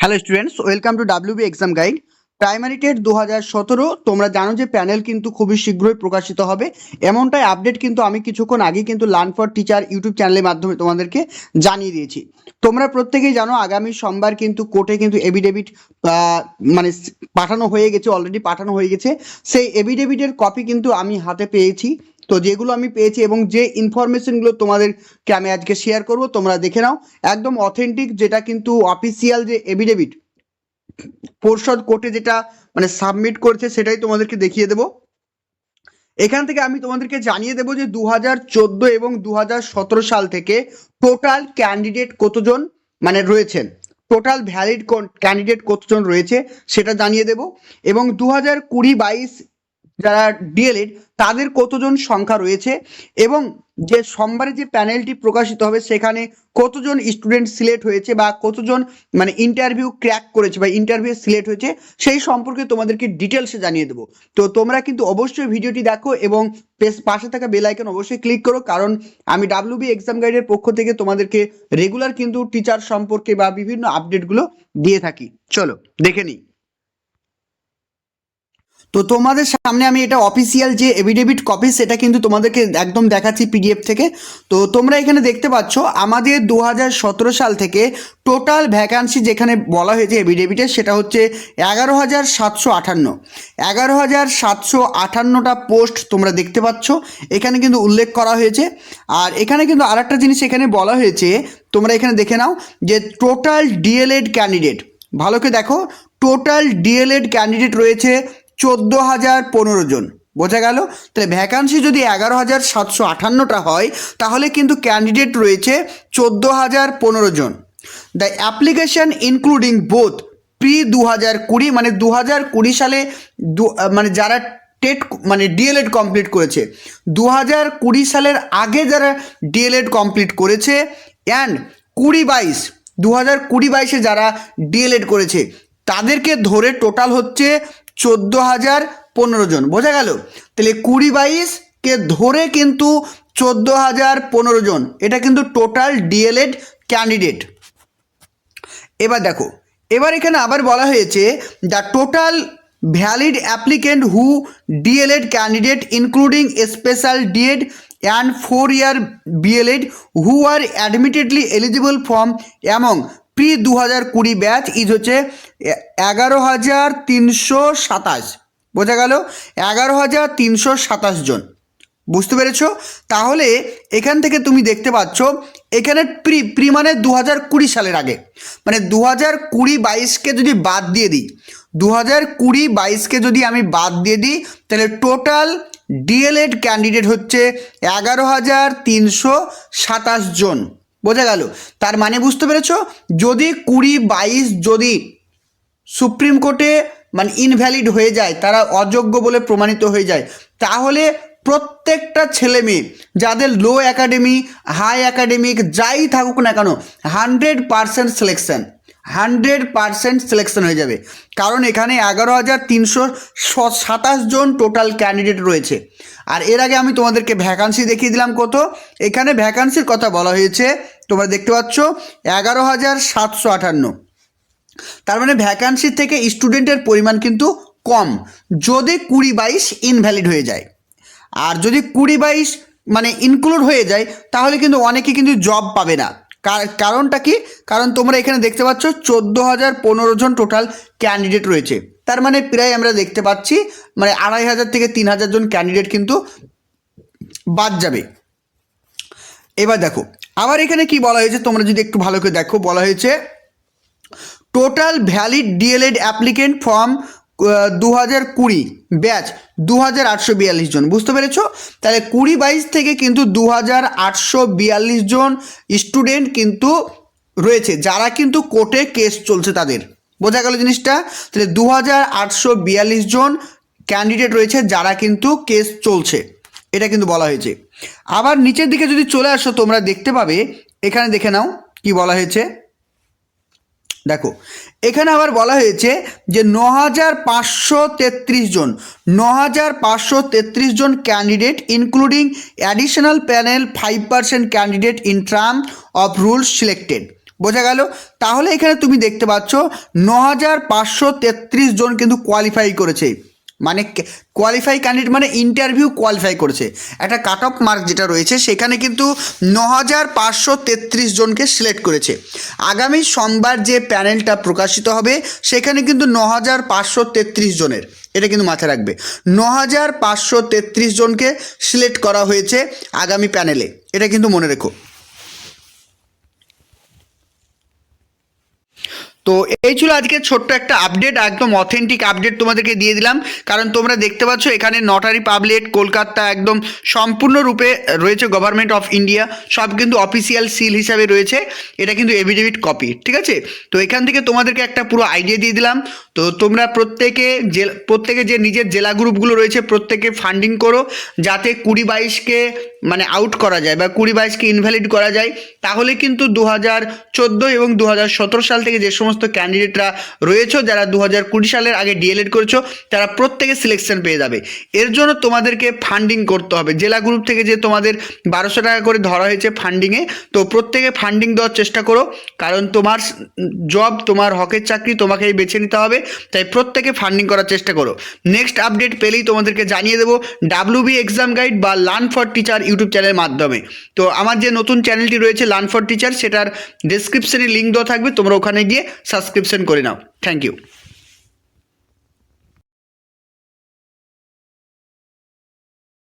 Hello students welcome to WB exam guide primary TET দু হাজার সতেরো, তোমরা জানো যে প্যানেল কিন্তু খুবই শীঘ্রই প্রকাশিত হবে। এমনটাই আপডেট কিন্তু আমি কিছুক্ষণ আগে কিন্তু লার্ন ফর টিচার ইউটিউব চ্যানেলের মাধ্যমে তোমাদেরকে জানিয়ে দিয়েছি। তোমরা প্রত্যেকেই জানো আগামী সোমবার কিন্তু কোর্টে কিন্তু এভিডেভিট মানে পাঠানো হয়ে গেছে অলরেডি পাঠানো হয়ে গেছে। সেই এভিডেভিটের কপি কিন্তু আমি হাতে পেয়েছি। তো যেগুলো আমি পেয়েছি এবং যে ইনফরমেশনগুলো তোমাদেরকে আমি আজকে শেয়ার করব, তোমরা দেখে নাও। একদম অথেন্টিক যেটা কিন্তু অফিসিয়াল যে এভিডেভিট পর্ষদ কোর্টে যেটা মানে সাবমিট করেছে সেটাই তোমাদেরকে দেখিয়ে দেব। এখান থেকে আমি তোমাদেরকে জানিয়ে দেবো যে দু হাজার চোদ্দ এবং দু হাজার সতেরো সাল থেকে টোটাল ক্যান্ডিডেট কতজন মানে রয়েছেন টোটাল ভ্যালিড ক্যান্ডিডেট কতজন রয়েছে সেটা জানিয়ে দেব। এবং দু হাজার কুড়ি বাইশ যারা ডিএলএড তাদের কতজন সংখ্যা রয়েছে এবং যে সোমবারে যে প্যানেলটি প্রকাশিত হবে, সেখানে কতজন স্টুডেন্ট সিলেক্ট হয়েছে বা কতজন মানে ইন্টারভিউ ক্র্যাক করেছে বা ইন্টারভিউ সিলেক্ট হয়েছে, সেই সম্পর্কে তোমাদেরকে ডিটেলসে জানিয়ে দেবো। তো তোমরা কিন্তু অবশ্যই ভিডিওটি দেখো এবং পাশে থাকা বেল আইকন অবশ্যই ক্লিক করো, কারণ আমি ডাব্লিউবি এক্সাম গাইডের পক্ষ থেকে তোমাদেরকে রেগুলার কিন্তু টিচার সম্পর্কে বা বিভিন্ন আপডেটগুলো দিয়ে থাকি। চলো, দেখে নিই। তো তোমাদের সামনে আমি এটা অফিসিয়াল যে এভিডেভিট কপি সেটা কিন্তু তোমাদেরকে একদম দেখাচ্ছি পিডিএফ থেকে। তো তোমরা এখানে দেখতে পাচ্ছ, আমাদের দু হাজার সতেরো সাল থেকে টোটাল ভ্যাকান্সি যেখানে বলা হয়েছে এভিডেভিটে সেটা হচ্ছে এগারো হাজার সাতশো আটান্ন এগারো হাজার সাতশো আটান্নটা পোস্ট তোমরা দেখতে পাচ্ছ। এখানে কিন্তু উল্লেখ করা হয়েছে। আর এখানে কিন্তু আরেকটা জিনিস এখানে বলা হয়েছে, তোমরা এখানে দেখে নাও যে টোটাল ডিএলএড ক্যান্ডিডেট ভালো করে দেখো টোটাল ডিএলএড ক্যান্ডিডেট রয়েছে চোদ্দ হাজার পনেরো জন। বোঝা গেল? তাহলে ভ্যাকান্সি যদি এগারো হাজার সাতশো আটান্নটা হয়, তাহলে কিন্তু ক্যান্ডিডেট রয়েছে চোদ্দ হাজার পনেরো জন। The application including both pre দু হাজার কুড়ি মানে দু হাজার কুড়ি সালে দু- মানে যারা টেট মানে ডিএলএড কমপ্লিট করেছে দু হাজার কুড়ি সালের আগে যারা ডিএলএড কমপ্লিট করেছে অ্যান্ড কুড়ি বাইশ দু হাজার কুড়ি বাইশে যারা ডিএলএড করেছে, তাদেরকে ধরে টোটাল হচ্ছে চোদ্দ হাজার পনেরো জন। বোঝা গেল? তাহলে কুড়ি বাইশকে ধরে কিন্তু চোদ্দ হাজার পনেরো জন। এটা কিন্তু টোটাল ডিএলএড ক্যান্ডিডেট এবার দেখো, এবার এখানে আবার বলা হয়েছে the total valid applicant who DElEd candidate including special DEd and four year BElEd who are admittedly eligible from among pre দু হাজার কুড়ি ব্যাচ ইজ হচ্ছে এগারো হাজার তিনশো সাতাশ। বোঝা গেল? এগারো হাজার তিনশো সাতাশ জন। বুঝতে পেরেছ? তাহলে এখান থেকে তুমি দেখতে পাচ্ছ, এখানে প্রি প্রি মানে দু হাজার কুড়ি সালের আগে। মানে দু হাজার কুড়ি বাইশকে যদি বাদ দিয়ে দিই দু হাজার কুড়ি বাইশকে যদি আমি বাদ দিয়ে দিই, তাহলে টোটাল ডিএলএড ক্যান্ডিডেট হচ্ছে এগারো হাজার তিনশো সাতাশ জন। বোঝা গেল। তার মানে বুঝতে পেরেছ? যদি কুড়ি বাইশ যদি সুপ্রিম কোর্টে মানে ইনভ্যালিড হয়ে যায়, তারা অযোগ্য বলে প্রমাণিত হয়ে যায়, তাহলে প্রত্যেকটা ছেলে মেয়ে, যাদের লো একাডেমি হাই একাডেমিক যাই থাকুক না কেন hundred percent selection hundred percent selection হয়ে যাবে। কারণ এখানে এগারো হাজার তিনশো সাতাশ জন টোটাল ক্যান্ডিডেট রয়েছে। আর এর আগে আমি তোমাদেরকে ভ্যাকান্সি দেখিয়ে দিলাম কত। এখানে ভ্যাকান্সির কথা বলা হয়েছে। তোমরা দেখতে পাচ্ছ, এগারো হাজার সাতশো আটান্ন তার মানে ভ্যাকান্সি থেকে স্টুডেন্টের পরিমাণ কিন্তু কম। যদি কুড়ি বাইশ ইনভ্যালিড হয়ে যায়। আর যদি কুড়ি বাইশ মানে ইনক্লুড হয়ে যায়, তাহলে কিন্তু অনেকে কিন্তু জব পাবে না। কারণটা কি? কারণ তোমরা এখানে দেখতে পাচ্ছ চোদ্দ হাজার পনেরো জন টোটাল ক্যান্ডিডেট রয়েছে। তার মানে প্রায় আমরা দেখতে পাচ্ছি মানে আড়াই হাজার থেকে তিন হাজার জন ক্যান্ডিডেট কিন্তু বাদ যাবে। এবার দেখো, আবার এখানে কি বলা হয়েছে তোমরা যদি একটু ভালো করে দেখো, বলা হয়েছে total valid DElEd applicant form দু হাজার কুড়ি, ব্যাচ দু হাজার আটশো বিয়াল্লিশ জন, বুঝতে পেরেছ? তাহলে কুড়ি বাইশ থেকে কিন্তু দু হাজার আটশো বিয়াল্লিশ জন স্টুডেন্ট কিন্তু রয়েছে, যারা কিন্তু কোর্টে কেস চলছে তাদের। বোঝা গেল জিনিসটা? তাহলে দু হাজার আটশো বিয়াল্লিশ জন ক্যান্ডিডেট রয়েছে যারা কিন্তু কেস চলছে, এটা কিন্তু বলা হয়েছে। আবার নিচের দিকে যদি চলে আসো, তোমরা দেখতে পাবে, এখানে দেখে নাও কি বলা হয়েছে। দেখো, এখানে আবার বলা হয়েছে যে ন হাজার পাঁচশো তেত্রিশ জন ন হাজার পাঁচশো তেত্রিশ জন candidate including additional panel five percent candidate in term of rules selected বোঝা গেল? তাহলে এখানে তুমি দেখতে পাচ্ছ ন হাজার পাঁচশো তেত্রিশ জন কিন্তু কোয়ালিফাই করেছে। মানে কোয়ালিফাই ক্যান্ডিডেট মানে ইন্টারভিউ কোয়ালিফাই করেছে। একটা কাট অফ মার্ক যেটা রয়েছে, সেখানে কিন্তু ন হাজার পাঁচশো তেত্রিশ জনকে সিলেক্ট করেছে। আগামী সোমবার যে প্যানেলটা প্রকাশিত হবে, সেখানে কিন্তু ন হাজার পাঁচশো তেত্রিশ জনের, এটা কিন্তু মাথায় রাখবে। ন হাজার পাঁচশো তেত্রিশ জনকে সিলেক্ট করা হয়েছে আগামী প্যানেলে এটা কিন্তু মনে রেখো। তো এই ছিল আজকে ছোট্ট একটা আপডেট একদম অথেন্টিক আপডেট তোমাদেরকে দিয়ে দিলাম। কারণ তোমরা দেখতে পাচ্ছ, এখানে নটারি পাবলেট কলকাতা একদম সম্পূর্ণরূপে রয়েছে গভর্নমেন্ট অফ ইন্ডিয়া সব কিন্তু অফিসিয়াল সিল হিসাবে রয়েছে। এটা কিন্তু এভিডেভিট কপি ঠিক আছে? তো এখান থেকে তোমাদেরকে একটা পুরো আইডিয়া দিয়ে দিলাম। তো তোমরা প্রত্যেকে যে প্রত্যেকে যে নিজের জেলা গ্রুপগুলো রয়েছে, প্রত্যেকে ফান্ডিং করো। যাতে কুড়ি বাইশকে মানে আউট করা যায় বা কুড়ি বাইশকে ইনভ্যালিড করা যায়, তাহলে কিন্তু দু হাজার চোদ্দ এবং দু হাজার সতেরো সাল থেকে যে সমস্ত ক্যান্ডিডেটরা রয়েছে, যারা দু হাজার কুড়ি সালের আগে ডিএলএড করেছ, তারা প্রত্যেকে সিলেকশন পেয়ে যাবে। এর জন্য তোমাদেরকে ফান্ডিং করতে হবে। জেলা গ্রুপ থেকে যে তোমাদের বারোশো টাকা করে ধরা হয়েছে ফান্ডিংয়ে তো প্রত্যেকে ফান্ডিং দেওয়ার চেষ্টা করো, কারণ তোমার জব তোমার হকের চাকরি তোমাকেই বেছে নিতে হবে, তাই প্রত্যেকে ফান্ডিং করার চেষ্টা করো। নেক্সট আপডেট পেলেই তোমাদেরকে জানিয়ে দেবো। ডাব্লিউ বি এক্সাম গাইড বা লার্ন ফর টিচার ইউটিউব চ্যানেলের মাধ্যমে। তো আমার যে নতুন চ্যানেলটি রয়েছে লার্ন ফর টিচার সেটার ডেসক্রিপশনে লিঙ্ক দেওয়া থাকবে, তোমরা ওখানে গিয়ে সাবস্ক্রিপশন করে নাও। Thank you